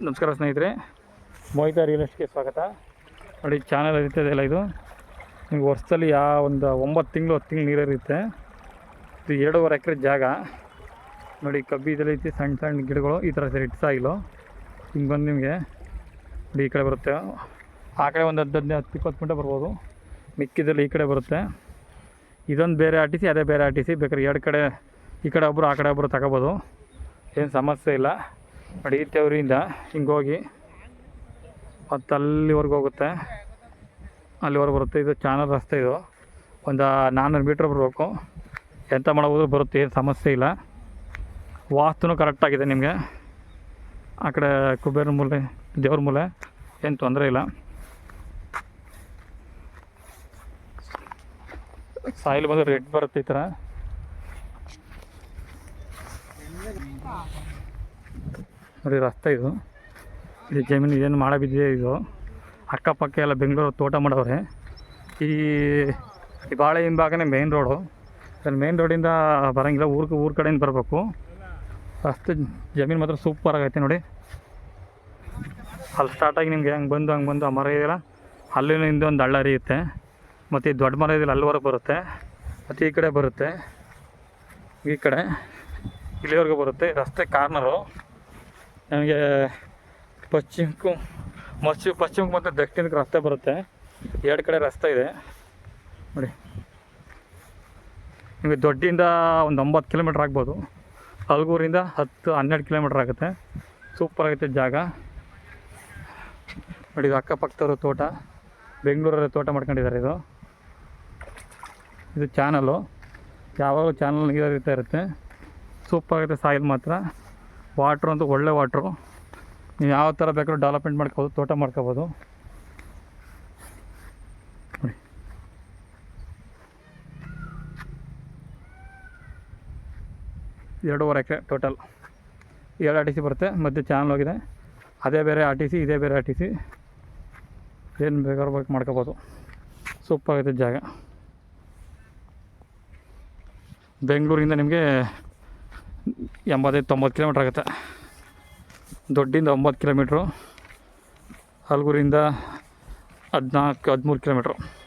ನಮಸ್ಕಾರ ಸ್ನೇಹಿತರೆ. ಮೋಹಿತ ರಿಯಲ್ ಎಸ್ಟೇಟ್ಗೆ ಸ್ವಾಗತ. ನೋಡಿ ಚಾನಲ್ ಇರ್ತದೆಲ್ಲ ಇದು ನಿಮ್ಗೆ ವರ್ಷದಲ್ಲಿ ಯಾವ ಒಂದು ಒಂಬತ್ತು ತಿಂಗಳು, ಹತ್ತು ತಿಂಗಳು ನೀರಿರುತ್ತೆ ಇದು ಎರಡೂವರೆ ಎಕರೆ ಜಾಗ. ನೋಡಿ ಕಬ್ಬಿ ಇದೆಲ್ಲ ಐತಿ, ಸಣ್ಣ ಸಣ್ಣ ಗಿಡಗಳು, ಈ ಥರ ಸರಿ ಇಟ್ಸಾಗಿಲ್ಲ ಹಿಂಗೆ ಬಂದು ನಿಮಗೆ ನೋಡಿ ಈ ಕಡೆ ಬರುತ್ತೆ. ಆ ಕಡೆ ಒಂದು ಹದ್ದು ಹದಿನೈದು, ಹತ್ತು ಇಪ್ಪತ್ತು ಗಂಟೆ ಬರ್ಬೋದು. ಮಿಕ್ಕಿದಲ್ಲಿ ಈ ಕಡೆ ಬರುತ್ತೆ. ಇದೊಂದು ಬೇರೆ ಆರ್ ಟಿ ಸಿ ಅದೇ ಬೇರೆ ಆರ್ ಟಿ ಸಿ ಬೇಕಾದ್ರೆ ಎರಡು ಕಡೆ, ಈ ಕಡೆ ಒಬ್ಬರು ಆ ಕಡೆ ಒಬ್ಬರು ತಗೋಬೋದು. ಏನು ಸಮಸ್ಯೆ ಇಲ್ಲ. ನೋಡಿ ಅವರಿಂದ ಹಿಂಗೋಗಿ ಹಿಂಗೆ ಹೋಗಿ ಮತ್ತು ಅಲ್ಲಿವರೆಗೂ ಹೋಗುತ್ತೆ. ಅಲ್ಲಿವರೆಗೆ ಬರುತ್ತೆ. ಇದು ಚಾನಲ್ ರಸ್ತೆ ಇದು. ಒಂದು ನಾನ್ನೂರು ಮೀಟ್ರ್ ಬರಬೇಕು. ಎಂಥ ಮಾಡೋದು ಬರುತ್ತೆ. ಏನು ಸಮಸ್ಯೆ ಇಲ್ಲ. ವಾಸ್ತುನೂ ಕರೆಕ್ಟಾಗಿದೆ ನಿಮಗೆ. ಆ ಕಡೆ ಕುಬೇರ ಮೂಲೆ, ದೇವ್ರ ಮೂಲೆ ಏನು ತೊಂದರೆ ಇಲ್ಲ. ಸಾಯಿಲ್ ಬಂದು ರೆಡ್ ಬರುತ್ತೆ ಈ ಥರ. ನೋಡಿ, ರಸ್ತೆ ಇದು. ಇಲ್ಲಿ ಜಮೀನು ಏನು ಮಾಡ ಬಿದ್ದಿದೆ ಇದು. ಅಕ್ಕಪಕ್ಕ ಎಲ್ಲ ಬೆಂಗಳೂರು ತೋಟ ಮಾಡವ್ರೆ ಈ ಈ ಬಾಳೆ ಹಿಂಭಾಗನೇ ಮೇನ್ ರೋಡು ಅಲ್ಲಿ ಮೇನ್ ರೋಡಿಂದ ಬರೋಂಗಿಲ್ಲ, ಊರಿಗೆ, ಊರ ಕಡೆಯಿಂದ ಬರಬೇಕು. ರಸ್ತೆ ಜಮೀನು ಮಾತ್ರ ಸೂಪರ್ ಆಗೈತೆ ನೋಡಿ. ಅಲ್ಲಿ ಸ್ಟಾರ್ಟಾಗಿ ನಿಮ್ಗೆ ಹಂಗೆ ಬಂದು ಹಂಗೆ ಬಂದು ಆ ಮರ ಇದೆಯಲ್ಲ ಅಲ್ಲಿಂದ ಒಂದು ಹಳ್ಳ ಹರಿಯುತ್ತೆ. ಮತ್ತು ಈ ದೊಡ್ಡ ಮರ ಇದೆಯಲ್ಲ, ಅಲ್ಲಿವರೆಗೆ ಬರುತ್ತೆ. ಮತ್ತು ಈ ಕಡೆ ಬರುತ್ತೆ. ಈ ಕಡೆ ಇಲ್ಲಿವರೆಗೂ ಬರುತ್ತೆ. ರಸ್ತೆ ಕಾರ್ನರು ನಮಗೆ ಪಶ್ಚಿಮಕ್ಕೂ, ಮಚ್ಚು, ಪಶ್ಚಿಮಕ್ಕೆ ಮತ್ತು ದಕ್ಷಿಣಕ್ಕೆ ರಸ್ತೆ ಬರುತ್ತೆ. ಎರಡು ಕಡೆ ರಸ್ತೆ ಇದೆ. ನೋಡಿ. ನಿಮಗೆ ದೊಡ್ಡಿಂದ ಒಂದು ಒಂಬತ್ತು ಕಿಲೋಮೀಟ್ರ್ ಆಗ್ಬೋದು. ಹಲಗೂರಿಂದ ಹತ್ತು, ಹನ್ನೆರಡು ಕಿಲೋಮೀಟ್ರ್ ಆಗುತ್ತೆ. ಸೂಪರ್ ಆಗುತ್ತೆ ಜಾಗ. ನೋಡಿ, ಇದು ಅಕ್ಕಪಕ್ಕದವರು ತೋಟ. ಬೆಂಗಳೂರಲ್ಲಿ ತೋಟ ಮಾಡ್ಕೊಂಡಿದ್ದಾರೆ ಇದು. ಇದು ಚಾನಲು ಯಾವಾಗಲೂ ಚಾನಲ್ ನೀರು ಇರುತ್ತೆ. ಸೂಪರ್ ಆಗುತ್ತೆ ಸಾಯಿಲ್ ಮಾತ್ರ. ವಾಟ್ರು ಅಂತೂ ಒಳ್ಳೆ ವಾಟ್ರು ನೀವು ಯಾವ ಥರ ಬೇಕಾದ್ರೂ ಡೆವಲಪ್ಮೆಂಟ್ ಮಾಡ್ಕೋಬೋದು, ತೋಟ ಮಾಡ್ಕೋಬೋದು. ಎರಡೂವರೆ ಎಕರೆ ಟೋಟಲ್ ಎರಡು ಆರ್ ಟಿ ಸಿ ಬರುತ್ತೆ ಮಧ್ಯೆ ಚಾನಲ್ ಹೋಗಿದೆ. ಅದೇ ಬೇರೆ ಆರ್ ಟಿ ಸಿ ಇದೇ ಬೇರೆ ಆರ್ ಟಿ ಸಿ ಏನು ಬೇಕಾದ್ರೂ ಬೇಕು ಮಾಡ್ಕೋಬೋದು. ಸೂಪರ್ ಆಗುತ್ತೆ ಜಾಗ. ಬೆಂಗಳೂರಿಂದ ನಿಮಗೆ ಎಂಬತ್ತೈದು ತೊಂಬತ್ತು ಕಿಲೋಮೀಟ್ರ್ ಆಗುತ್ತೆ. ದೊಡ್ಡಿಂದ ಒಂಬತ್ತು ಕಿಲೋಮೀಟ್ರು ಹಲಗೂರಿಂದ ಹದಿನಾಲ್ಕು ಹದಿಮೂರು ಕಿಲೋಮೀಟ್ರು.